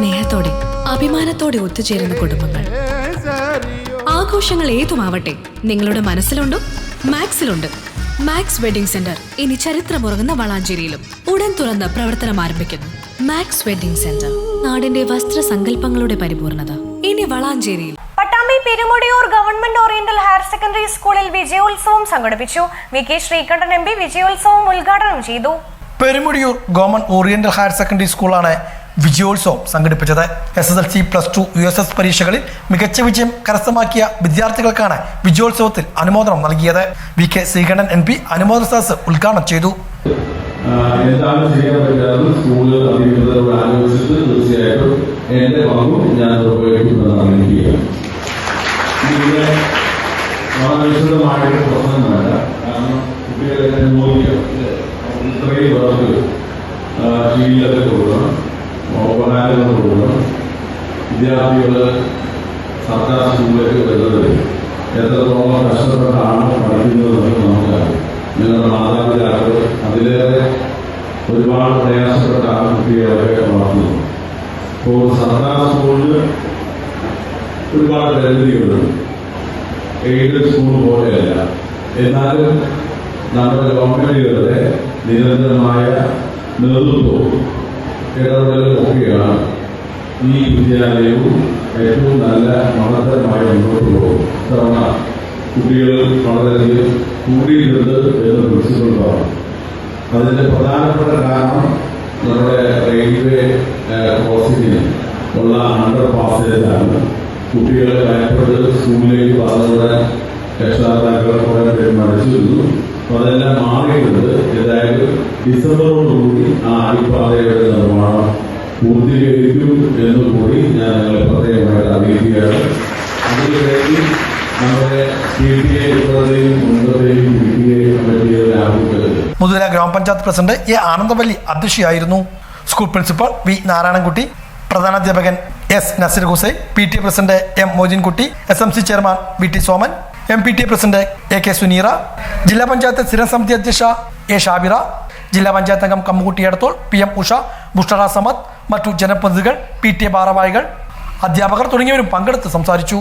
സ്നേഹത്തോടെ അഭിമാനത്തോടെ ഒത്തുചേരുന്ന കുടുംബങ്ങൾ. ആഘോഷങ്ങൾ ഏതുമാവട്ടെ നിങ്ങളുടെ മനസ്സിലുണ്ടോ മാക്സിലുണ്ട്. മാക്സ് വെഡിംഗ് സെന്റർ ഇനി ചരിത്രമുറങ്ങുന്ന വളാഞ്ചേരിയിലും ഉടൻ തുറന്ന് പ്രവർത്തനം ആരംഭിക്കുന്നു. മാക്സ് വെഡിംഗ് സെന്റർ നാടിന്റെ വസ്ത്ര സങ്കല്പങ്ങളുടെ പരിപൂർണത. ഇനി വളാഞ്ചേരിയിൽ. Pattambi Perumudiyoor government oriental higher secondary സ്കൂളിൽ വിജയോത്സവം സംഘടിപ്പിച്ചു. V K Sreekandan M P വിജയോത്സവം ഉദ്ഘാടനം ചെയ്തു. Perumudiyoor government oriental higher secondary സ്കൂളാണ് വിജയോത്സവം സംഘടിപ്പിച്ചത് S S L C plus two U S S പരീക്ഷകളിൽ മികച്ച വിജയം കരസ്ഥമാക്കിയ വിദ്യാർത്ഥികൾക്കാണ് വിജയോത്സവത്തിൽ അനുമോദനം നൽകിയത്. V K Sreekandan M P അനുമോദന സദസ് ഉദ്ഘാടനം ചെയ്തു. എന്താണ് ചെയ്യാൻ പറ്റാതെ സ്കൂളുകൾ അധികൃതരോട് ആലോചിച്ചിട്ട് തീർച്ചയായിട്ടും എന്റെ പങ്കും ഞാൻ ഉപയോഗിക്കുന്നതാണ് എനിക്ക്. വളരെ വിശദമായിട്ട് പ്രശ്നം വേണ്ട കാരണം കുട്ടികളെ ഇത്രയും പേർക്ക് ശീലത്തെ കൊടുക്കണം ഉപഹാരങ്ങൾ കൊടുക്കണം വിദ്യാർത്ഥികൾ സർക്കാർ സ്കൂളിലേക്ക് വരുന്നത് എത്രത്തോളം കഷ്ടപ്പെട്ടാണ് പഠിക്കുന്നതെന്ന് നമുക്കറിയാം. നിങ്ങളുടെ മാതാപിതാക്കൾ അതിലേറെ ഒരുപാട് പ്രയാസപ്പെട്ടാണ് കുട്ടികളെ വളർത്തുന്നത്. ഇപ്പോൾ സർക്കാർ സ്കൂളിൽ ഒരുപാട് പരിമിതികളുണ്ട് എയ്ഡഡ് സ്കൂൾ പോലെയല്ല. എന്നാലും നമ്മുടെ ഗവൺമെന്റുകളുടെ നിരന്തരമായ നേതൃത്വവും ഇടപെടലും ഒക്കെയാണ് ഈ വിദ്യാലയവും ഏറ്റവും നല്ല മഹത്തരമായി മുന്നോട്ട് പോകും. ഇത്തവണ കുട്ടികൾ വളരെയധികം കൂടിയിട്ടുണ്ട് എന്ന് പ്രിൻസിപ്പൽ പറഞ്ഞു പ്രധാനപ്പെട്ട കാരണം നമ്മുടെ റെയിൽവേ ക്രോസിംഗിന് ഉള്ള അണ്ടർ പാസേജാണ് കുട്ടികളെ ഭയപ്പെട്ട് സ്കൂളിലേക്ക് പറഞ്ഞുവിടാൻ രക്ഷാകർത്താക്കളെ കുറെ പേര് മടിച്ചിരുന്നു അപ്പൊ അതെല്ലാം മാറിയുള്ളത് ഏതായാലും ഡിസംബറോടുകൂടി ആ അടിപ്പാതയുടെ നിർമ്മാണം പൂർത്തീകരിക്കും എന്നുകൂടി ഞാൻ നിങ്ങളെ പ്രത്യേകമായിട്ട് അറിയിക്കുകയാണ്. അതിനുവേണ്ടി നമ്മുടെ മുതുല ഗ്രാമപഞ്ചായത്ത് പ്രസിഡന്റ് എ ആനന്ദവല്ലി അധ്യക്ഷയായിരുന്നു. School principal V Narayanankutty പ്രധാനാധ്യാപകൻ S Nazeer Hussain P T president M Mojinkutty S M C chairman V T Soman M P T president A K Suneera ജില്ലാ പഞ്ചായത്ത് സ്ഥിരം സമിതി അധ്യക്ഷ എ ഷാബിറ ജില്ലാ പഞ്ചായത്ത് അംഗം കമ്മുകുട്ടി എടത്തോൾ പി എം ഉഷ ബുഷറ സമദ് മറ്റു ജനപ്രതിനിധികൾ പി ടി എ ഭാരവാഹികൾ അധ്യാപകർ തുടങ്ങിയവരും പങ്കെടുത്ത് സംസാരിച്ചു.